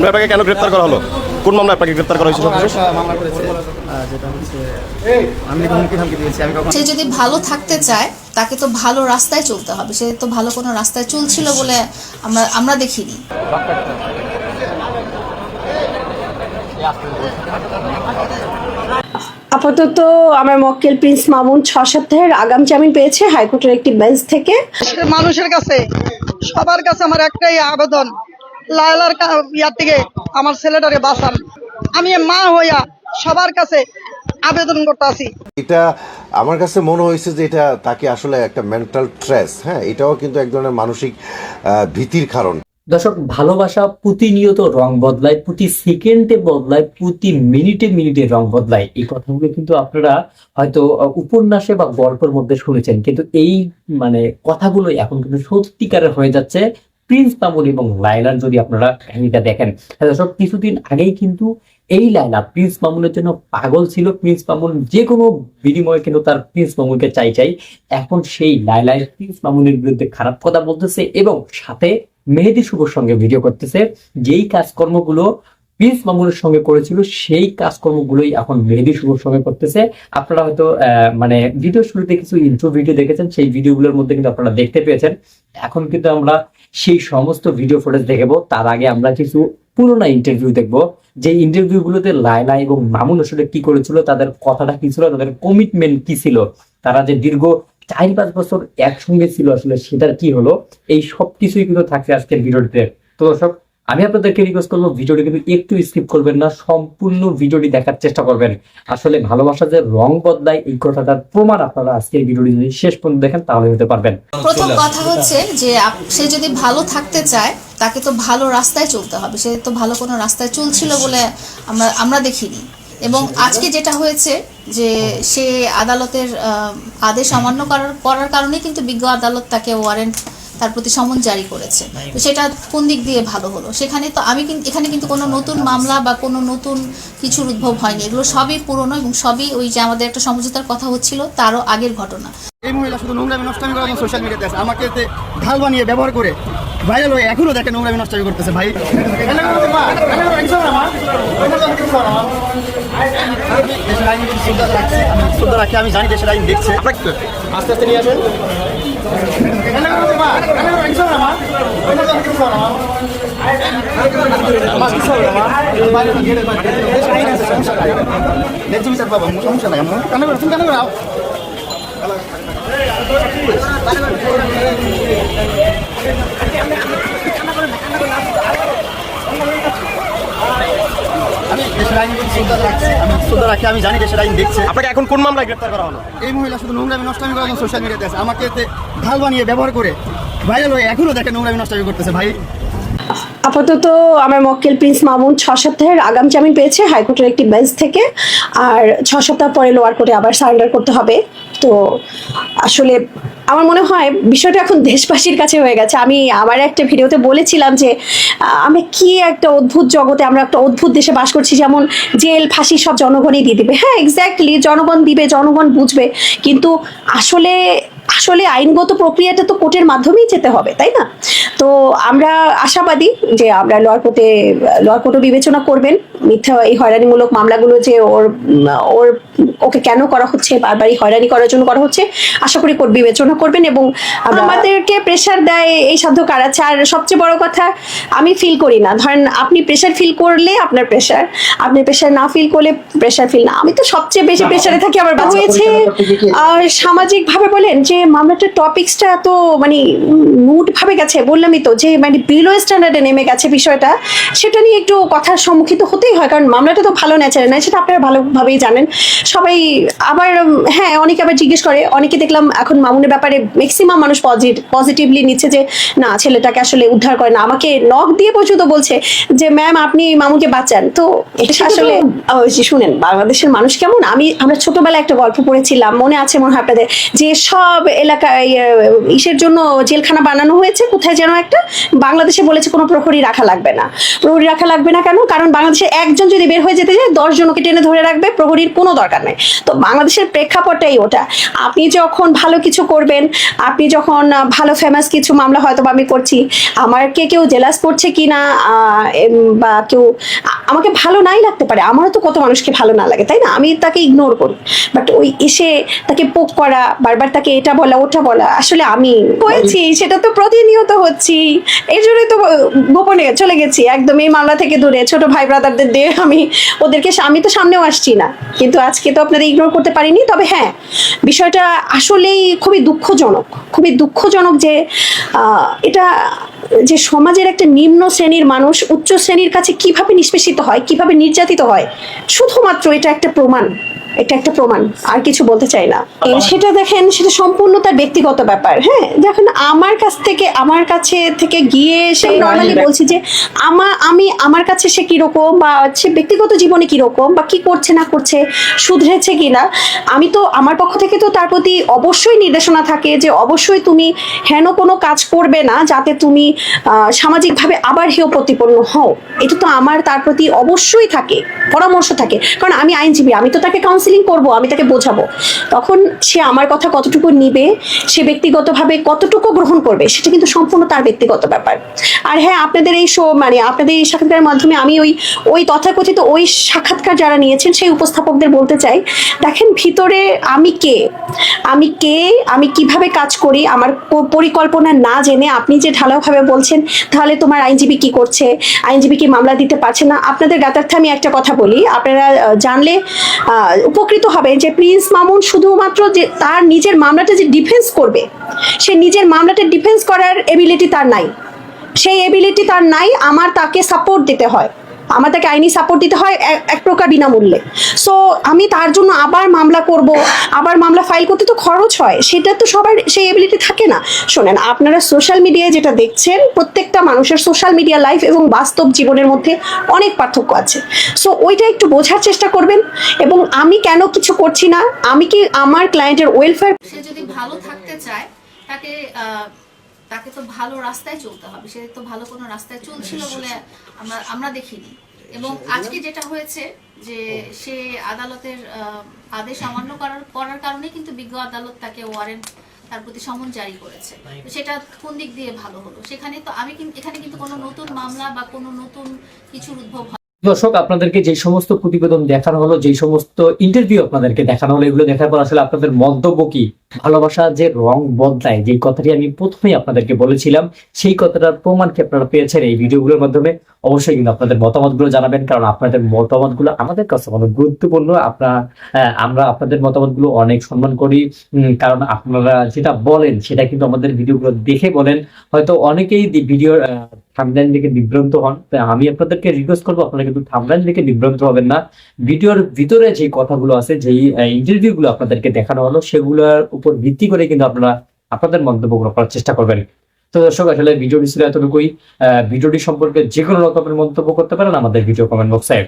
ভাই আপনাকে কেন গ্রেপ্তার করা হলো? কোন মামলায় আপনাকে গ্রেপ্তার করা হয়েছিল? আমার একটা মামলা করেছে। আহ, যেটা হচ্ছে আমি হুমকি ধামকি দিয়েছি আমি কখন সে যদি ভালো থাকতে চায় তাকে তো ভালো রাস্তায় চলতে হবে। সে তো ভালো কোনো রাস্তায় চলছিল বলে আমরা আমরা দেখিনি। আপাতত আমার মক্কেল প্রিন্স মামুন ছ সপ্তাহের আগাম জামিন পেয়েছে হাইকোর্টের একটি বেঞ্চ থেকে। মানুষের কাছে সবার কাছে আমার একটাই আবেদন। লায়লার ইয়ার থেকে আমার ছেলেটাকে বাঁচান। আমি মা হইয়া সবার কাছে আবেদন করতে আছি এটা আমার কাছে মনে হয়েছে যে এটা তাকে আসলে একটা মেন্টাল স্ট্রেস হ্যাঁ? এটাও কিন্তু এক ধরনের মানসিক ভীতির কারণ। দর্শক ভালোবাসা প্রতিনিয়ত রং বদলায় প্রতি সেকেন্ডে বদলায় প্রতি মিনিটে মিনিটে রং বদলায়। এই কথাগুলো কিন্তু আপনারা হয়তো উপন্যাসে বা গল্পের মধ্যে শুনেছেন। কিন্তু এই মানে কথাগুলো এখন কিন্তু সত্যিকারের হয়ে যাচ্ছে। প্রিন্স তামুল এবং লাইলার যদি আপনারা কাহিনীটা দেখেন সব কিছুদিন আগেই কিন্তু এই লাইলা প্রিন্স মামুনের জন্য পাগল ছিল। প্রিন্স মামুন যে কোনো বিনিময়ে কিন্তু তার প্রিন্স মামুনকে চাই চাই। এখন সেই লাইলায় প্রিন্স মামুনের বিরুদ্ধে খারাপ কথা বলতেছে এবং সাথে মেহেদি শুভর সঙ্গে ভিডিও করতেছে। যেই কাজকর্মগুলো প্রিন্স মামুনের সঙ্গে করেছিল, সেই কাজকর্মগুলোই এখন মেহেদি শুভর সঙ্গে করতেছে। আপনারা হয়তো মানে ভিডিও শুরুতে কিছু ইন্ট্রো ভিডিও দেখেছেন, সেই ভিডিওগুলোর মধ্যে কিন্তু আপনারা দেখতে পেয়েছেন। এখন কিন্তু আমরা সেই সমস্ত ভিডিও ফুটেজ দেখব। তার আগে আমরা কিছু পুরোনো ইন্টারভিউ দেখব। যে ইন্টারভিউ গুলোতে লাইলা এবং মামুন আসলে কি করেছিল, তাদের কথাটা কি ছিল, তাদের কমিটমেন্ট কি ছিল, তারা যে দীর্ঘ চার পাঁচ বছর একসঙ্গে ছিল আসলে সেটার কি হলো, এই সব কিছুই কিন্তু থাকছে আজকের ভিডিওটিতে তো দর্শক আমি আপনাদেরকে রিকোয়েস্ট করব ভিডিওটি কিন্তু একটু স্কিপ করবেন না সম্পূর্ণ ভিডিওটি দেখার চেষ্টা করবেন। আসলে ভালোবাসা যে রং বদলায় এই কথাটার প্রমাণ আপনারা আজকের ভিডিওটি যদি শেষ পর্যন্ত দেখেন তাহলে হতে পারবেন। প্রথম কথা হচ্ছে যে সে যদি ভালো থাকতে চায় তাকে তো ভালো রাস্তায় চলতে হবে। সে তো ভালো কোনো রাস্তায় চলছিল বলে আমরা আমরা দেখিনি। এবং আজকে যেটা হয়েছে যে সে আদালতের আহ, আদেশ অমান্য করার করার কারণে কিন্তু বিজ্ঞ আদালত তাকে ওয়ারেন্ট তার প্রতি সমন জারি করেছে। তো সেটা কোন দিক দিয়ে ভালো হলো? সেখানে তো আমি কিন্তু এখানে কিন্তু কোনো নতুন মামলা বা কোনো নতুন কিছুর উদ্ভব হয়নি। এগুলো সবই পুরনো এবং সবই ওই যে আমাদের একটা সমঝোতার কথা হচ্ছিল তারও আগের ঘটনা। এই মহিলা শুধু নোংরামি নষ্টামি জন্য সোশ্যাল মিডিয়াতে আছে। আমাকে এতে ঢাল বানিয়ে ব্যবহার করে ভাইরাল হয়ে এখনও দেখে নোংরামি নষ্টামি করতেছে। ভাই আমি জানি দেশের আইন দেখছে। আস্তে আস্তে নিয়ে আসেন। ন্যায্য বিচার পাবো সমস্যা নাই আমার কানে করে তুমি কানে করে আও। আমি দেশের আইন শ্রদ্ধা রাখছি আমি শ্রদ্ধা রাখি আমি জানি দেশের আইন দেখছে। আপনাকে এখন কোন মামলায় গ্রেপ্তার করা হলো? এই মহিলা শুধু নোংরামি নষ্টামি করার জন্য সোশ্যাল মিডিয়াতে আছে। আমাকে এতে ঢাল বানিয়ে ব্যবহার করে ভাইরাল হয়ে এখনও দেখে নোংরামি নষ্টামি করতেছে। ভাই আপাতত আমার মক্কেল প্রিন্স মামুন ছ সপ্তাহের আগাম জামিন পেয়েছে হাইকোর্টের একটি বেঞ্চ থেকে, আর ছ সপ্তাহ পরে লোয়ার কোর্টে আবার সারেন্ডার করতে হবে। তো আসলে আমার মনে হয় বিষয়টা এখন দেশবাসীর কাছে হয়ে গেছে। আমি আমার একটা ভিডিওতে বলেছিলাম যে আমি কি একটা অদ্ভুত জগতে আমরা একটা অদ্ভুত দেশে বাস করছি, যেমন জেল, ফাঁসি সব জনগণই দিয়ে দিবে। হ্যাঁ এক্স্যাক্টলি জনগণ দিবে, জনগণ বুঝবে। কিন্তু আসলে আসলে আইনগত প্রক্রিয়াটা তো কোর্টের মাধ্যমেই যেতে হবে, তাই না? তো আমরা আশাবাদী যে আমরা লয়ার কোর্টে লয়ার কোর্টও বিবেচনা করবেন। মিথ্যা, এই হয়রানিমূলক মামলাগুলো যে ওর ওর ওকে কেন করা হচ্ছে বারবার এই হয়রানি করার জন্য করা হচ্ছে আশা করি কোর্ট বিবেচনা করবেন এবং আমাদেরকে প্রেশার দেয় এই সাধ্য কারাচ্ছে আর সবচেয়ে বড় কথা আমি ফিল করি না। ধরেন আপনি প্রেশার ফিল করলে আপনার প্রেশার আপনি প্রেশার না ফিল করলে প্রেশার ফিল না। আমি তো সবচেয়ে বেশি প্রেশারে থাকি আমার বাচ্চা হয়েছে আর সামাজিক ভাবে বলেন যে মামলাটার টপিক্সটা এত মানে মুড ভাবে গেছে বললামই তো যে মানে বিলো স্ট্যান্ডার্ডে নেমে গেছে বিষয়টা সেটা নিয়ে একটু কথার সম্মুখীন হতেই হয়। কারণ মামলাটা তো ভালো ন্যাচারাল না সেটা আপনারা ভালোভাবেই জানেন। সবাই আবার হ্যাঁ অনেকে আবার জিজ্ঞেস করে। অনেকে দেখলাম এখন মামুনের ব্যাপারে ম্যাক্সিমাম মানুষ পজিটিভলি নিচ্ছে যে না ছেলেটাকে আসলে উদ্ধার করে না। আমাকে নখ দিয়ে পর্যন্ত বলছে যে ম্যাম আপনি মামুনকে বাঁচান। তো এটা আসলে শুনেন বাংলাদেশের মানুষ কেমন? আমি আমরা ছোটবেলায় একটা গল্প পড়েছিলাম মনে আছে মনে হয় আপনাদের যে সব এলাকায় ইয়ে, ইসের জন্য জেলখানা বানানো হয়েছে কোথায় যেন একটা বাংলাদেশে বলেছে কোনো প্রহরী রাখা লাগবে না। প্রহরী রাখা লাগবে না কেন? কারণ বাংলাদেশে একজন যদি বের হয়ে যেতে যায় দশ জনকে টেনে ধরে রাখবে প্রহরীর কোনো দরকার নেই। তো বাংলাদেশের প্রেক্ষাপটটাই ওটা। আপনি যখন ভালো কিছু করবেন, আপনি যখন ভালো ফেমাস কিছু মামলা হয়তো আমি করছি, আমার কে কেউ জেলাস করছে কি না বা কেউ আমাকে ভালো নাই লাগতে পারে। আমারও তো কত মানুষকে ভালো না লাগে, তাই না? আমি তাকে ইগনোর করি। বাট ওই এসে তাকে পোক করা, বারবার তাকে এটা বলা, ওটা বলা, আসলে আমি হয়েছি সেটা তো প্রতিনিয়ত হচ্ছি। এই জন্যই তো গোপনে চলে গেছি। একদম এই মামলা থেকে দূরে, ছোট ভাই ব্রাদারদের দিয়ে আমি ওদেরকে আমি তো সামনেও আসছি না। কিন্তু আজকে তো আপনাদের ইগনোর করতে পারিনি। তবে হ্যাঁ বিষয়টা আসলেই খুবই দুঃখজনক। খুবই দুঃখজনক যে এটা যে সমাজের একটা নিম্ন শ্রেণির মানুষ উচ্চ শ্রেণির কাছে কীভাবে নিষ্পেষিত হয়, কীভাবে নির্যাতিত হয়, শুধুমাত্র এটা একটা প্রমাণ। এটা একটা প্রমাণ আর কিছু বলতে চাই না। সেটা দেখেন সেটা সম্পূর্ণ তার ব্যক্তিগত ব্যাপার হ্যাঁ? দেখেন আমার কাছ থেকে আমার কাছে থেকে গিয়ে সে নর্মালি বলছি যে আমা আমি আমার কাছে সে কীরকম বা সে ব্যক্তিগত জীবনে কীরকম বা কি করছে না করছে শুধরেছে কিনা আমি তো আমার পক্ষ থেকে তো তার প্রতি অবশ্যই নির্দেশনা থাকে যে অবশ্যই তুমি হেন কোনো কাজ করবে না যাতে তুমি সামাজিকভাবে আবার হেয় প্রতিপন্ন হও। এটা তো আমার তার প্রতি অবশ্যই থাকে পরামর্শ থাকে। কারণ আমি আইনজীবী আমি তো তাকে কাউন্সিলিং করব, আমি তাকে বোঝাবো। তখন সে আমার কথা কতটুকু নিবে, সে ব্যক্তিগতভাবে কতটুকু গ্রহণ করবে, সেটা কিন্তু সম্পূর্ণ তার ব্যক্তিগত ব্যাপার। আর হ্যাঁ আপনাদের এই শো মানে আপনাদের এই সাক্ষাৎকারের মাধ্যমে আমি ওই ওই তথাকথিত ওই সাক্ষাৎকার যারা নিয়েছেন, সেই উপস্থাপকদের বলতে চাই, দেখেন ভিতরে আমি কে? আমি কে? আমি কীভাবে কাজ করি? আমার পরিকল্পনা না জেনে আপনি যে ঢালাওভাবে বলছেন, তাহলে তোমার আইনজীবী কি করছে? আইনজীবী কি মামলা দিতে পারছে না? আপনাদের গাতার্থে আমি একটা কথা বলি, আপনারা জানলে উপকৃত হবে যে প্রিন্স মামুন শুধুমাত্র যে তার নিজের মামলাটা যে ডিফেন্স করবে, সে নিজের মামলাটা ডিফেন্স করার এবিলিটি তার নাই। সেই এবিলিটি তার নাই, আমার তাকে সাপোর্ট দিতে হয়। আমার তাকে আইনি সাপোর্ট দিতে হয় এক- প্রকার বিনামূল্যে। সো আমি তার জন্য আবার মামলা করব, আবার মামলা ফাইল করতে তো খরচ হয়, সেটা তো সবার সেই এবিলিটি থাকে না। শোনেন, আপনারা সোশ্যাল মিডিয়ায় যেটা দেখছেন, প্রত্যেকটা মানুষের সোশ্যাল মিডিয়া লাইফ এবং বাস্তব জীবনের মধ্যে অনেক পার্থক্য আছে। সো ওইটা একটু বোঝার চেষ্টা করবেন এবং আমি কেন কিছু করছি না, আমি কি আমার ক্লায়েন্টের ওয়েলফেয়ার সে যদি ভালো থাকতে চায়, তাকে তাকে তো ভালো রাস্তায় চলতে হবে। সে তো ভালো কোনো রাস্তায় চলছিল বলে আমরা আমরা দেখিনি। এবং আজকে যেটা হয়েছে যে সে আদালতের আদেশ অমান্য করার করার কারণে কিন্তু বিজ্ঞ আদালত তাকে ওয়ারেন্ট তার প্রতি সমন জারি করেছে। সেটা কোন দিক দিয়ে ভালো হলো? সেখানে তো আমি কিন্তু এখানে কিন্তু কোনো নতুন মামলা বা কোনো নতুন কিছুর উদ্ভব দর্শক আপনাদেরকে যে সমস্ত প্রতিবেদন দেখানো হলো যে সমস্ত ইন্টারভিউ আপনাদেরকে দেখানো হলো এগুলো দেখার পর আসলে আপনাদের মন্তব্য কি? ভালোবাসা যে রং বদলায় যে কথাটি আমি প্রথমেই আপনাদেরকে বলেছিলাম, সেই কথাটার প্রমাণ কি আপনারা পেয়েছেন এই ভিডিওগুলোর মাধ্যমে? অবশ্যই কিন্তু আপনাদের মতামতগুলো জানাবেন, কারণ আপনাদের মতামতগুলো আমাদের কাছে অনেক গুরুত্বপূর্ণ। আপনারা আমরা আপনাদের মতামতগুলো অনেক সম্মান করি কারণ আপনারা যেটা বলেন, সেটা কিন্তু আমাদের ভিডিওগুলো দেখে বলেন। হয়তো অনেকেই ভিডিওর থামলাইন দেখে বিভ্রান্ত হন আমি আপনাদেরকে রিকোয়েস্ট করব, আপনারা কিন্তু থামলাইন দেখে বিভ্রান্ত হবেন না। ভিডিওর ভিতরে যে কথাগুলো আছে, যেই ইন্টারভিউ গুলো আপনাদেরকে দেখানো হলো, সেগুলোর উপর ভিত্তি করে কিন্তু আপনারা আপনাদের মন্তব্যগুলো করার চেষ্টা করবেন। তো দর্শক, আসলে ভিডিওটি ছিল এতটুকুই। ভিডিওটি সম্পর্কে যে কোনো রকমের মন্তব্য করতে পারেন আমাদের ভিডিও কমেন্ট বক্সে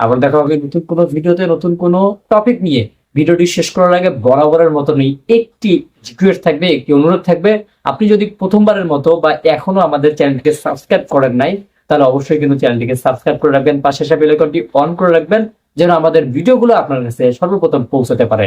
আবার দেখা হবে নতুন কোনো ভিডিওতে, নতুন কোনো টপিক নিয়ে। ভিডিওটি শেষ করার আগে বরাবরের মতনই একটি রিকোয়েস্ট থাকবে, একটি অনুরোধ থাকবে। আপনি যদি প্রথমবারের মতো বা এখনও আমাদের চ্যানেলটিকে সাবস্ক্রাইব করেন নাই, তাহলে অবশ্যই কিন্তু চ্যানেলটিকে সাবস্ক্রাইব করে রাখবেন। পাশে আইকনটি অন করে রাখবেন, যেন আমাদের ভিডিওগুলো আপনার কাছে সর্বপ্রথম পৌঁছাতে পারে।